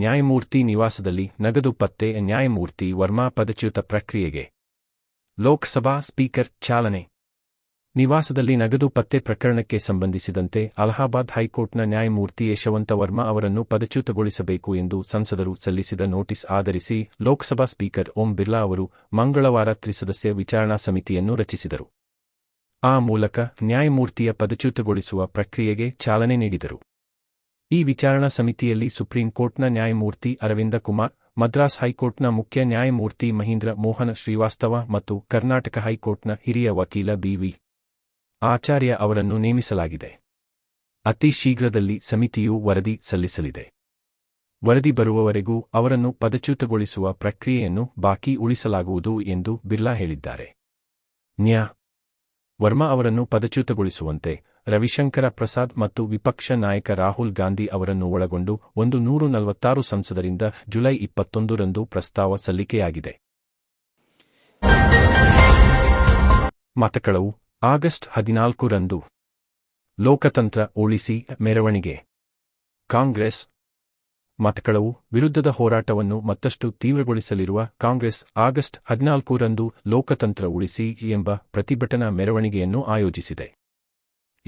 ನ್ಯಾಯಮೂರ್ತಿ ನಿವಾಸದಲ್ಲಿ ನಗದು ಪತ್ತೆ ನ್ಯಾಯಮೂರ್ತಿ ವರ್ಮಾ ಪದಚ್ಯುತ ಪ್ರಕ್ರಿಯೆಗೆ. ಲೋಕಸಭಾ ಸ್ಪೀಕರ್ ಚಾಲನೆ. ನಿವಾಸದಲ್ಲಿ ನಗದು ಪತ್ತೆ ಪ್ರಕರಣಕ್ಕೆ ಸಂಬಂಧಿಸಿದಂತೆ ಅಲಹಾಬಾದ್ ಹೈಕೋರ್ಟ್ನ ನ್ಯಾಯಮೂರ್ತಿ ಯಶವಂತ ವರ್ಮಾ ಅವರನ್ನು ಪದಚ್ಯುತಗೊಳಿಸಬೇಕು ಎಂದು ಸಂಸದರು ಸಲ್ಲಿಸಿದ ನೋಟಿಸ್ ಆಧರಿಸಿ ಲೋಕಸಭಾ ಸ್ಪೀಕರ್ ಓಂ ಬಿರ್ಲಾ ಅವರು ಮಂಗಳವಾರ ತ್ರಿಸದಸ್ಯ ವಿಚಾರಣಾ ಸಮಿತಿಯನ್ನು ರಚಿಸಿದರು. ಆ ಮೂಲಕ ನ್ಯಾಯಮೂರ್ತಿಯ ಪದಚ್ಯುತಗೊಳಿಸುವ ಪ್ರಕ್ರಿಯೆಗೆ ಚಾಲನೆ ನೀಡಿದರು. ಈ ವಿಚಾರಣಾ ಸಮಿತಿಯಲ್ಲಿ ಸುಪ್ರೀಂ ಕೋರ್ಟ್ನ ನ್ಯಾಯಮೂರ್ತಿ ಅರವಿಂದ ಕುಮಾರ್, ಮದ್ರಾಸ್ ಹೈಕೋರ್ಟ್ನ ಮುಖ್ಯ ನ್ಯಾಯಮೂರ್ತಿ ಮಹೀಂದ್ರ ಮೋಹನ ಶ್ರೀವಾಸ್ತವ ಮತ್ತು ಕರ್ನಾಟಕ ಹೈಕೋರ್ಟ್ನ ಹಿರಿಯ ವಕೀಲ ಬಿವಿ ಆಚಾರ್ಯ ಅವರನ್ನು ನೇಮಿಸಲಾಗಿದೆ. ಅತಿ ಶೀಘ್ರದಲ್ಲಿ ಸಮಿತಿಯು ವರದಿ ಸಲ್ಲಿಸಲಿದೆ. ವರದಿ ಬರುವವರೆಗೂ ಅವರನ್ನು ಪದಚ್ಯುತಗೊಳಿಸುವ ಪ್ರಕ್ರಿಯೆಯನ್ನು ಬಾಕಿ ಉಳಿಸಲಾಗುವುದು ಎಂದು ಬಿರ್ಲಾ ಹೇಳಿದ್ದಾರೆ. ನ್ಯಾ. ವರ್ಮಾ ಅವರನ್ನು ಪದಚ್ಯುತಗೊಳಿಸುವಂತೆ ರವಿಶಂಕರ ಪ್ರಸಾದ್ ಮತ್ತು ವಿಪಕ್ಷ ನಾಯಕ ರಾಹುಲ್ ಗಾಂಧಿ ಅವರನ್ನು ಒಳಗೊಂಡು ಒಂದು ನೂರು ನಲವತ್ತಾರು ಸಂಸದರಿಂದ ಜುಲೈ ಇಪ್ಪತ್ತೊಂದರಂದು ಪ್ರಸ್ತಾವ ಸಲ್ಲಿಕೆಯಾಗಿದೆ. ಮತಕಳವು ಆಗಸ್ಟ್ ಹದಿನಾಲ್ಕರಂದು. ಲೋಕತಂತ್ರ ಉಳಿಸಿ ಮೆರವಣಿಗೆ. ಕಾಂಗ್ರೆಸ್. ಮತಕಳವು ವಿರುದ್ಧದ ಹೋರಾಟವನ್ನು ಮತ್ತಷ್ಟು ತೀವ್ರಗೊಳಿಸಲಿರುವ ಕಾಂಗ್ರೆಸ್ ಆಗಸ್ಟ್ ಹದಿನಾಲ್ಕರಂದು ಲೋಕತಂತ್ರ ಉಳಿಸಿ ಎಂಬ ಪ್ರತಿಭಟನಾ ಮೆರವಣಿಗೆಯನ್ನು ಆಯೋಜಿಸಿದೆ.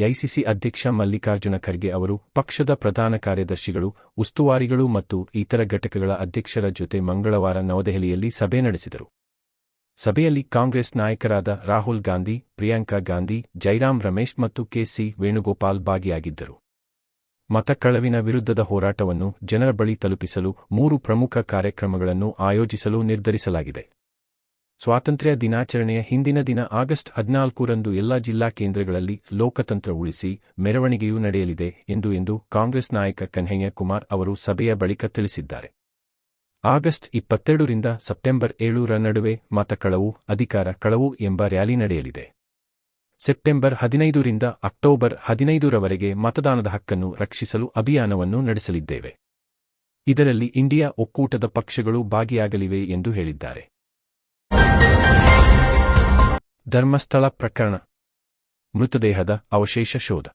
ಐಸಿಸಿ ಅಧ್ಯಕ್ಷ ಮಲ್ಲಿಕಾರ್ಜುನ ಖರ್ಗೆ ಅವರು, ಪಕ್ಷದ ಪ್ರಧಾನ ಕಾರ್ಯದರ್ಶಿಗಳು, ಉಸ್ತುವಾರಿಗಳು ಮತ್ತು ಇತರ ಘಟಕಗಳ ಅಧ್ಯಕ್ಷರ ಜೊತೆ ಮಂಗಳವಾರ ನವದೆಹಲಿಯಲ್ಲಿ ಸಭೆ ನಡೆಸಿದರು. ಸಭೆಯಲ್ಲಿ ಕಾಂಗ್ರೆಸ್ ನಾಯಕರಾದ ರಾಹುಲ್ ಗಾಂಧಿ, ಪ್ರಿಯಾಂಕಾ ಗಾಂಧಿ ಜೈರಾಮ್ ರಮೇಶ್ ಮತ್ತು ಕೆಸಿ ವೇಣುಗೋಪಾಲ್ ಭಾಗಿಯಾಗಿದ್ದರು. ಮತಕಳವಿನ ವಿರುದ್ಧದ ಹೋರಾಟವನ್ನು ಜನರ ಬಳಿ ತಲುಪಿಸಲು ಮೂರು ಪ್ರಮುಖ ಕಾರ್ಯಕ್ರಮಗಳನ್ನು ಆಯೋಜಿಸಲು ನಿರ್ಧರಿಸಲಾಗಿದೆ. ಸ್ವಾತಂತ್ರ್ಯ ದಿನಾಚರಣೆಯ ಹಿಂದಿನ ದಿನ ಆಗಸ್ಟ್ ಹದಿನಾಲ್ಕರಂದು ಎಲ್ಲಾ ಜಿಲ್ಲಾ ಕೇಂದ್ರಗಳಲ್ಲಿ ಲೋಕತಂತ್ರ ಉಳಿಸಿ ಮೆರವಣಿಗೆಯೂ ನಡೆಯಲಿದೆ ಎಂದು ಎಂದು ಕಾಂಗ್ರೆಸ್ ನಾಯಕ ಕನ್ಹಯ್ಯ ಕುಮಾರ್ ಅವರು ಸಭೆಯ ಬಳಿಕ ತಿಳಿಸಿದ್ದಾರೆ. ಆಗಸ್ಟ್ ಇಪ್ಪತ್ತೆರಡರಿಂದ ಸೆಪ್ಟೆಂಬರ್ ಏಳರ ನಡುವೆ ಮತಕಳವು, ಅಧಿಕಾರ ಕಳವು ಎಂಬ ರ್ಯಾಲಿ ನಡೆಯಲಿದೆ. ಸೆಪ್ಟೆಂಬರ್ ಹದಿನೈದರಿಂದ ಅಕ್ಟೋಬರ್ ಹದಿನೈದರವರೆಗೆ ಮತದಾನದ ಹಕ್ಕನ್ನು ರಕ್ಷಿಸಲು ಅಭಿಯಾನವನ್ನು ನಡೆಸಲಿದ್ದೇವೆ. ಇದರಲ್ಲಿ ಇಂಡಿಯಾ ಒಕ್ಕೂಟದ ಪಕ್ಷಗಳು ಭಾಗಿಯಾಗಲಿವೆ ಎಂದು ಹೇಳಿದ್ದಾರೆ. ಧರ್ಮಸ್ಥಳ ಪ್ರಕರಣ. ಮೃತದೇಹದ ಅವಶೇಷ ಶೋಧ.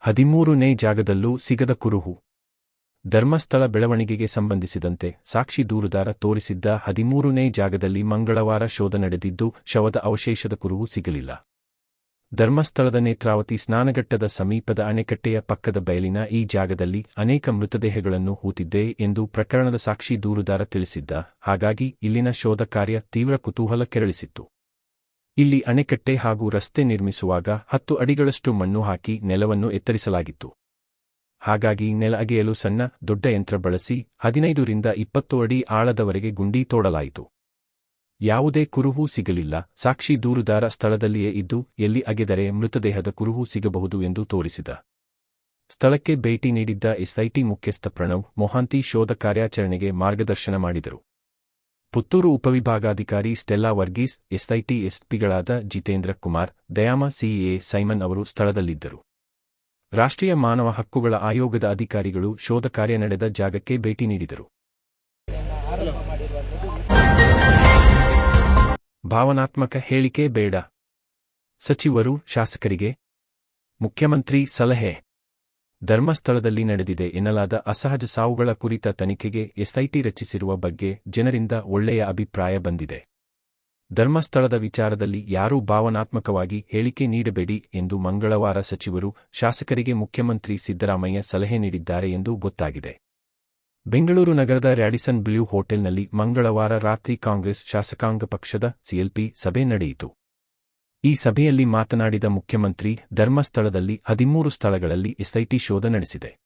ಹದಿಮೂರನೇ ಜಾಗದಲ್ಲೂ ಸಿಗದ ಕುರುಹು. ಧರ್ಮಸ್ಥಳ ಬೆಳವಣಿಗೆಗೆ ಸಂಬಂಧಿಸಿದಂತೆ ಸಾಕ್ಷಿ ದೂರುದಾರ ತೋರಿಸಿದ್ದ ಹದಿಮೂರನೇ ಜಾಗದಲ್ಲಿ ಮಂಗಳವಾರ ಶೋಧ ನಡೆದಿದ್ದು ಶವದ ಅವಶೇಷದ ಕುರುಹು ಸಿಗಲಿಲ್ಲ. ಧರ್ಮಸ್ಥಳದ ನೇತ್ರಾವತಿ ಸ್ನಾನಘಟ್ಟದ ಸಮೀಪದ ಅಣೆಕಟ್ಟೆಯ ಪಕ್ಕದ ಬಯಲಿನ ಈ ಜಾಗದಲ್ಲಿ ಅನೇಕ ಮೃತದೇಹಗಳನ್ನು ಹೂತಿದ್ದೆ ಎಂದು ಪ್ರಕರಣದ ಸಾಕ್ಷಿ ದೂರುದಾರ ತಿಳಿಸಿದ್ದ. ಹಾಗಾಗಿ ಇಲ್ಲಿನ ಶೋಧ ಕಾರ್ಯ ತೀವ್ರ ಕುತೂಹಲ ಕೆರಳಿಸಿತ್ತು. ಇಲ್ಲಿ ಅಣೆಕಟ್ಟೆ ಹಾಗೂ ರಸ್ತೆ ನಿರ್ಮಿಸುವಾಗ ಹತ್ತು ಅಡಿಗಳಷ್ಟು ಮಣ್ಣು ಹಾಕಿ ನೆಲವನ್ನು ಎತ್ತರಿಸಲಾಗಿತ್ತು. ಹಾಗಾಗಿ ನೆಲ ಅಗೆಯಲು ಸಣ್ಣ, ದೊಡ್ಡ ಯಂತ್ರ ಬಳಸಿ ಹದಿನೈದರಿಂದ ಇಪ್ಪತ್ತು ಅಡಿ ಆಳದವರೆಗೆ ಗುಂಡಿ ತೋಡಲಾಯಿತು. ಯಾವುದೇ ಕುರುಹು ಸಿಗಲಿಲ್ಲ. ಸಾಕ್ಷಿ ದೂರುದಾರ ಸ್ಥಳದಲ್ಲಿಯೇ ಇದ್ದು, ಎಲ್ಲಿ ಅಗೆದರೆ ಮೃತದೇಹದ ಕುರುಹು ಸಿಗಬಹುದು ಎಂದು ತೋರಿಸಿದ. ಸ್ಥಳಕ್ಕೆ ಭೇಟಿ ನೀಡಿದ್ದ ಎಸ್ಐಟಿ ಮುಖ್ಯಸ್ಥ ಪ್ರಣವ್, ಮೊಹಾಂತಿ ಶೋಧ ಕಾರ್ಯಾಚರಣೆಗೆ ಮಾರ್ಗದರ್ಶನ ಮಾಡಿದರು. ಪುತ್ತೂರು ಉಪವಿಭಾಗಾಧಿಕಾರಿ ಸ್ಟೆಲ್ಲಾ ವರ್ಗೀಸ್, ಎಸ್ಐಟಿ ಎಸ್ಪಿಗಳಾದ ಜಿತೇಂದ್ರ ಕುಮಾರ್, ದಯಾಮ ಸಿಇಎ ಸೈಮನ್ ಅವರು ಸ್ಥಳದಲ್ಲಿದ್ದರು. ರಾಷ್ಟ್ರೀಯ ಮಾನವ ಹಕ್ಕುಗಳ ಆಯೋಗದ ಅಧಿಕಾರಿಗಳು ಶೋಧ ಕಾರ್ಯ ನಡೆದ ಜಾಗಕ್ಕೆ ಭೇಟಿ ನೀಡಿದರು. ಭಾವನಾತ್ಮಕ ಹೇಳಿಕೆ ಬೇಡ. ಸಚಿವರು, ಶಾಸಕರಿಗೆ ಮುಖ್ಯಮಂತ್ರಿ ಸಲಹೆ. ಧರ್ಮಸ್ಥಳದಲ್ಲಿ ನಡೆದಿದೆ ಎನ್ನಲಾದ ಅಸಹಜ ಸಾವುಗಳ ಕುರಿತ ತನಿಖೆಗೆ ಎಸ್ಐಟಿ ರಚಿಸಿರುವ ಬಗ್ಗೆ ಜನರಿಂದ ಒಳ್ಳೆಯ ಅಭಿಪ್ರಾಯ ಬಂದಿದೆ. ಧರ್ಮಸ್ಥಳದ ವಿಚಾರದಲ್ಲಿ ಯಾರೂ ಭಾವನಾತ್ಮಕವಾಗಿ ಹೇಳಿಕೆ ನೀಡಬೇಡಿ ಎಂದು ಮಂಗಳವಾರ ಸಚಿವರು ಶಾಸಕರಿಗೆ ಮುಖ್ಯಮಂತ್ರಿ ಸಿದ್ದರಾಮಯ್ಯ ಸಲಹೆ ನೀಡಿದ್ದಾರೆ ಎಂದು ಗೊತ್ತಾಗಿದೆ. ಬೆಂಗಳೂರು ನಗರದ ರ್ಯಾಡಿಸನ್ ಬ್ಲೂ ಹೋಟೆಲ್ನಲ್ಲಿ ಮಂಗಳವಾರ ರಾತ್ರಿ ಕಾಂಗ್ರೆಸ್ ಶಾಸಕಾಂಗ ಪಕ್ಷದ ಸಿಎಲ್ಪಿ ಸಭೆ ನಡೆಯಿತು. ಈ ಸಭೆಯಲ್ಲಿ ಮಾತನಾಡಿದ ಮುಖ್ಯಮಂತ್ರಿ, ಧರ್ಮಸ್ಥಳದಲ್ಲಿ ಹದಿಮೂರು ಸ್ಥಳಗಳಲ್ಲಿ ಎಸ್ಐಟಿ ಶೋಧ ನಡೆಸಿದೆ.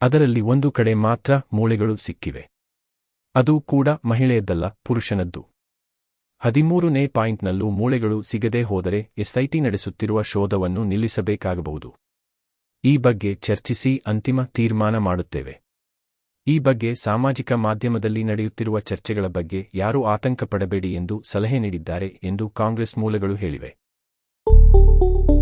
ಅದರಲ್ಲಿ ಒಂದು ಕಡೆ ಮಾತ್ರ ಮೂಳೆಗಳು ಸಿಕ್ಕಿವೆ. ಅದು ಕೂಡ ಮಹಿಳೆಯದ್ದಲ್ಲ, ಪುರುಷನದ್ದು. ಹದಿಮೂರನೇ ಪಾಯಿಂಟ್ನಲ್ಲೂ ಮೂಳೆಗಳು ಸಿಗದೇ ಹೋದರೆ ಎಸ್ಐಟಿ ನಡೆಸುತ್ತಿರುವ ಶೋಧವನ್ನು ನಿಲ್ಲಿಸಬೇಕಾಗಬಹುದು. ಈ ಬಗ್ಗೆ ಚರ್ಚಿಸಿ ಅಂತಿಮ ತೀರ್ಮಾನ ಮಾಡುತ್ತೇವೆ. ಈ ಬಗ್ಗೆ ಸಾಮಾಜಿಕ ಮಾಧ್ಯಮದಲ್ಲಿ ನಡೆಯುತ್ತಿರುವ ಚರ್ಚೆಗಳ ಬಗ್ಗೆ ಯಾರೂ ಆತಂಕ ಪಡಬೇಡಿ ಎಂದು ಸಲಹೆ ನೀಡಿದ್ದಾರೆ ಎಂದು ಕಾಂಗ್ರೆಸ್ ಮೂಲಗಳು ಹೇಳಿವೆ.